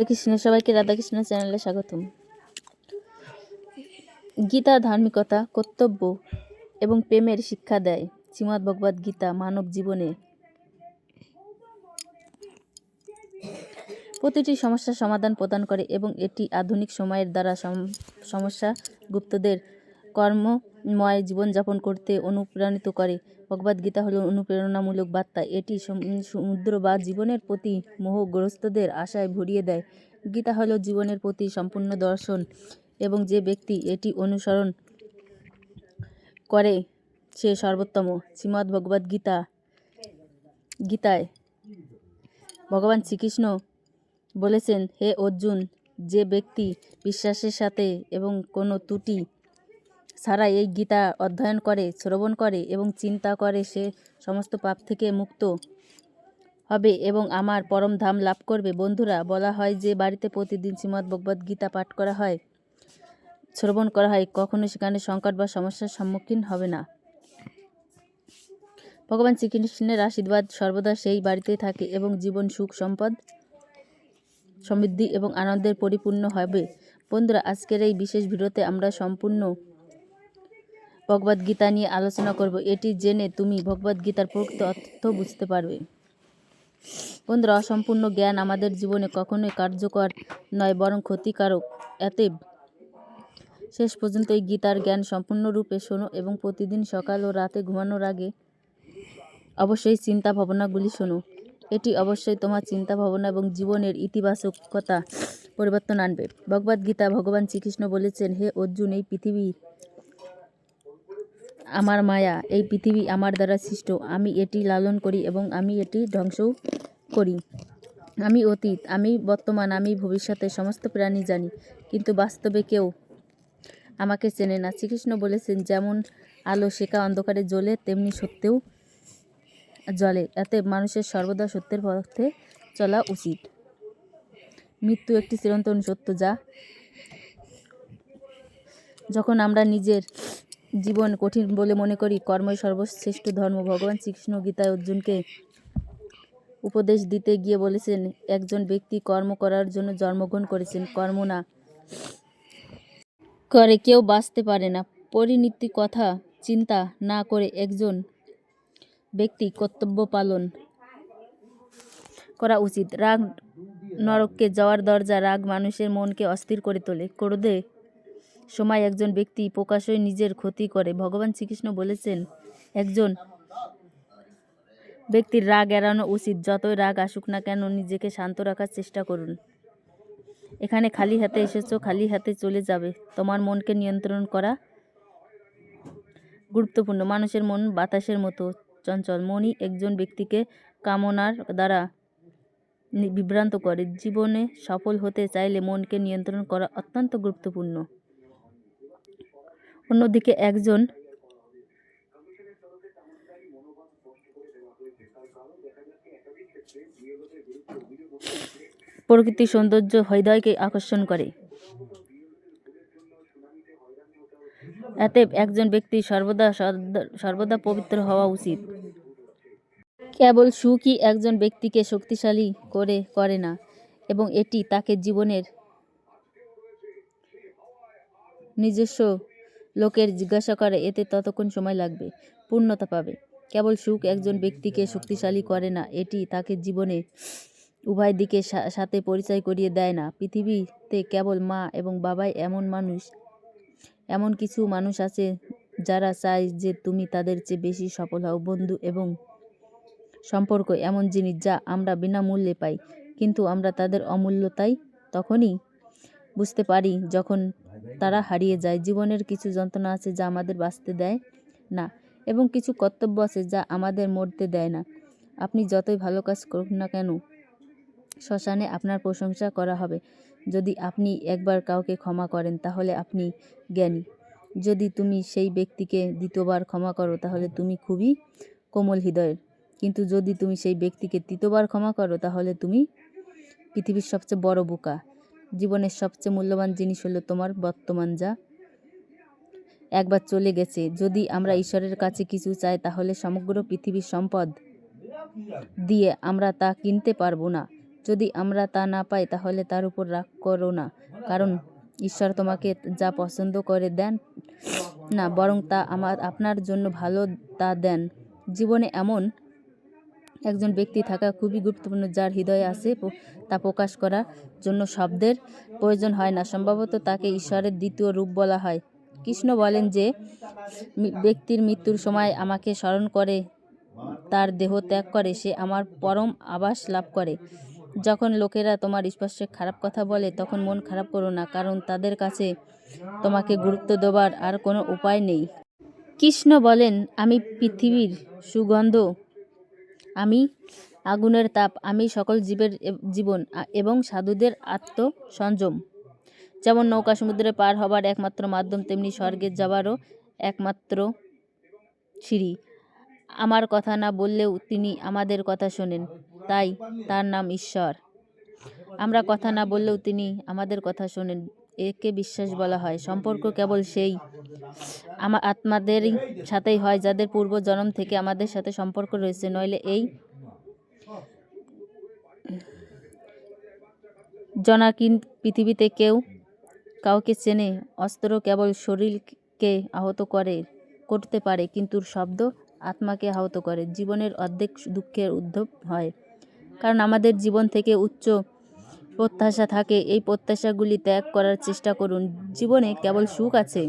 রাধাকৃষ্ণ, সবাইকে রাধাকৃষ্ণ চ্যানেলে স্বাগতম। গীতা ধার্মিকতা, কর্তব্য এবং প্রেমের শিক্ষা দেয়। শ্রীমদ্ ভগবদ্ গীতা, মানব জীবনে। প্রতিটি সমস্যার সমাধান প্রদান করে এবং এটি আধুনিক সময়ের দ্বারা সম- সমস্যা গুপ্তদের কর্মময় জীবনযাপন করতে অনুপ্রাণিত করে। ভগবদ্ গীতা হল অনুপ্রেরণামূলক বার্তা। এটি সমুদ্র বা জীবনের প্রতি মোহগ্রস্তদের আশায় ভরিয়ে দেয়। গীতা হল জীবনের প্রতি সম্পূর্ণ দর্শন এবং যে ব্যক্তি এটি অনুসরণ করে, সে সর্বোত্তম। শ্রীমদ্ ভগবদ্ গীতা, গীতায় ভগবান শ্রীকৃষ্ণ বলেছেন, হে অর্জুন, যে ব্যক্তি বিশ্বাসের সাথে এবং কোনো ত্রুটি ছাড়া এই গীতা অধ্যয়ন করে, শ্রবণ করে এবং চিন্তা করে সে সমস্ত পাপ থেকে মুক্ত হবে এবং আমার পরম ধাম লাভ করবে। বন্ধুরা, বলা হয় যে বাড়িতে প্রতিদিন শ্রীমদ্ ভগবদ্ গীতা পাঠ করা হয়, শ্রবণ করা হয়, কখনো সেখানে সংকট বা সমস্যার সম্মুখীন হবে না। ভগবান শ্রীকৃষ্ণের আশীর্বাদ সর্বদা সেই বাড়িতেই থাকে এবং জীবন সুখ, সম্পদ, সমৃদ্ধি এবং আনন্দের পরিপূর্ণ হবে। বন্ধুরা, আজকের এই বিশেষ ভিডিওতে আমরা সম্পূর্ণ ভগবদ গীতা নিয়ে আলোচনা করব। এটি জেনে তুমি ভগবদ গীতার প্রকৃত অর্থ বুঝতে পারবে। বন্ধুরা, অসম্পূর্ণ জ্ঞান আমাদের জীবনে কখনোই কার্যকর নয়, বরং ক্ষতিকারক। এতে শেষ পর্যন্ত এই গীতার জ্ঞান সম্পূর্ণরূপে শোনো এবং প্রতিদিন সকাল ও রাতে ঘুমানোর আগে অবশ্যই চিন্তা ভাবনাগুলি শোনো। এটি অবশ্যই তোমার চিন্তা ভাবনা এবং জীবনের ইতিবাচকতা পরিবর্তন আনবে। ভগবদ গীতা ভগবান শ্রীকৃষ্ণ বলেছেন, হে অর্জুন, এই পৃথিবী আমার মায়া, এই পৃথিবী আমার দ্বারা সৃষ্ট। আমি এটি লালন করি এবং আমি এটি ধ্বংসও করি। আমি অতীত, আমি বর্তমান, আমি ভবিষ্যতে সমস্ত প্রাণী জানি, কিন্তু বাস্তবে কেউ আমাকে চেনে না। শ্রীকৃষ্ণ বলেছেন, যেমন আলো শেখা অন্ধকারে জ্বলে, তেমনি সত্যেও জলে এতে মানুষের সর্বদা সত্যের পথে চলা উচিত। মৃত্যু একটি চিরন্তন সত্য যা, যখন আমরা নিজের জীবন কঠিন বলে মনে করি। কর্মই সর্বশ্রেষ্ঠ ধর্ম। ভগবান শ্রীকৃষ্ণ গীতায় অর্জুনকে উপদেশ দিতে গিয়ে বলেছেন, একজন ব্যক্তি কর্ম করার জন্য জন্মগ্রহণ করেছেন, কর্ম না করে কেউ বাঁচতে পারে না। পরিণীতি কথা, চিন্তা না করে একজন ব্যক্তি কর্তব্য পালন করা উচিত। রাগ নরককে যাওয়ার দরজা, রাগ মানুষের মনকে অস্থির করে তোলে। ক্রোধে সময় একজন ব্যক্তি প্রকাশ্যই নিজের ক্ষতি করে। ভগবান শ্রীকৃষ্ণ বলেছেন, একজন ব্যক্তির রাগ এড়ানো উচিত। যতই রাগ আসুক না কেন, নিজেকে শান্ত রাখার চেষ্টা করুন। এখানে খালি হাতে এসেছ, খালি হাতে চলে যাবে। তোমার মনকে নিয়ন্ত্রণ করা গুরুত্বপূর্ণ। মানুষের মন বাতাসের মতো চঞ্চল। মনই একজন ব্যক্তিকে কামনার দ্বারা বিভ্রান্ত করে। জীবনে সফল হতে চাইলে মনকে নিয়ন্ত্রণ করা অত্যন্ত গুরুত্বপূর্ণ। অন্যদিকে একজন প্রকৃতির সৌন্দর্য হৃদয়কে আকর্ষণ করে। এতে একজন ব্যক্তি সর্বদা সর্বদা পবিত্র হওয়া উচিত। কেবল সুখই একজন ব্যক্তিকে শক্তিশালী করে করে না এবং এটি তাকে জীবনের নিজস্ব লোকের জিজ্ঞাসা করে, এতে ততক্ষণ সময় লাগবে, পূর্ণতা পাবে। কেবল সুখ একজন ব্যক্তিকে শক্তিশালী করে না, এটি তাকে জীবনে উভয় দিকে সাথে পরিচয় করিয়ে দেয় না। পৃথিবীতে কেবল মা এবং বাবাই এমন মানুষ, এমন কিছু মানুষ আছে যারা চায় যে তুমি তাদের চেয়ে বেশি সফল হও। বন্ধু এবং সম্পর্ক এমন জিনিস যা আমরা বিনামূল্যে পাই, কিন্তু আমরা তাদের অমূল্যতাই তখনই বুঝতে পারি যখন তারা হারিয়ে যায়। জীবনের কিছু যন্ত্রণা আছে যা আমাদের বাঁচতে দেয় না এবং কিছু কর্তব্য আছে যা আমাদের মরতে দেয় না। আপনি যতই ভালো কাজ করুন না কেন, শ্মশানে আপনার প্রশংসা করা হবে। যদি আপনি একবার কাউকে ক্ষমা করেন, তাহলে আপনি জ্ঞানী। যদি তুমি সেই ব্যক্তিকে দ্বিতীয়বার ক্ষমা করো, তাহলে তুমি খুবই কোমল হৃদয়ের। কিন্তু যদি তুমি সেই ব্যক্তিকে তৃতীয়বার ক্ষমা করো, তাহলে তুমি পৃথিবীর সবচেয়ে বড় বোকা। জীবনের সবচেয়ে মূল্যবান জিনিস হলো তোমার বর্তমান যা। একবার চলে গেছে। যদি আমরা ঈশ্বরের কাছে কিছু চাই, তাহলে সমগ্র পৃথিবীর সম্পদ দিয়ে আমরা তা কিনতে পারব না। যদি আমরা তা না পাই, তাহলে তার উপর রাগ করো না। কারণ ঈশ্বর তোমাকে যা পছন্দ করে দেন না, বরং তা আমার, আপনার জন্য ভালো তা দেন। জীবনে এমন একজন ব্যক্তি থাকা খুবই গুরুত্বপূর্ণ যার হৃদয়ে আছে তা প্রকাশ করার জন্য শব্দের প্রয়োজন হয় না। সম্ভবত তাকে ঈশ্বরের দ্বিতীয় রূপ বলা হয়। কৃষ্ণ বলেন যে ব্যক্তির মৃত্যুর সময় আমাকে স্মরণ করে, তার দেহ ত্যাগ করে, সে আমার পরম আবাস লাভ করে। যখন লোকেরা তোমার স্পর্শে খারাপ কথা বলে, তখন মন খারাপ করো না, কারণ তাদের কাছে তোমাকে গুরুত্ব দেবার আর কোনো উপায় নেই। কৃষ্ণ বলেন, আমি পৃথিবীর সুগন্ধ আমি, আগুনের তাপ, আমি সকল জীবের জীবন এবং সাধুদের আত্মসংযম। যেমন নৌকা সমুদ্রে পার হবার একমাত্র মাধ্যম, তেমনি স্বর্গে যাবারও একমাত্র সিঁড়ি। আমার কথা না বললেও তিনি আমাদের কথা শোনেন, তাই তার নাম ঈশ্বর। আমরা কথা না বললেও তিনি আমাদের কথা শোনেন। একে বিশ্বাস বলা হয়। সম্পর্ক কেবল সেই আমার আত্মাদের সাথেই হয় যাদের পূর্ব জন্ম থেকে আমাদের সাথে সম্পর্ক রয়েছে। নইলে এই জনাকিন পৃথিবীতে কেউ কাউকে চেনে, অস্ত্র কেবল শরীরকে আহত করে, করতে পারে, কিন্তু শব্দ আত্মাকে আহত করে। জীবনের অর্ধেক দুঃখের উদ্ভব হয়। কারণ আমাদের জীবন থেকে উচ্চ প্রত্যাশা থাকে এই প্রত্যাশাগুলি ত্যাগ করার চেষ্টা করুন। জীবনে কেবল সুখ আছে।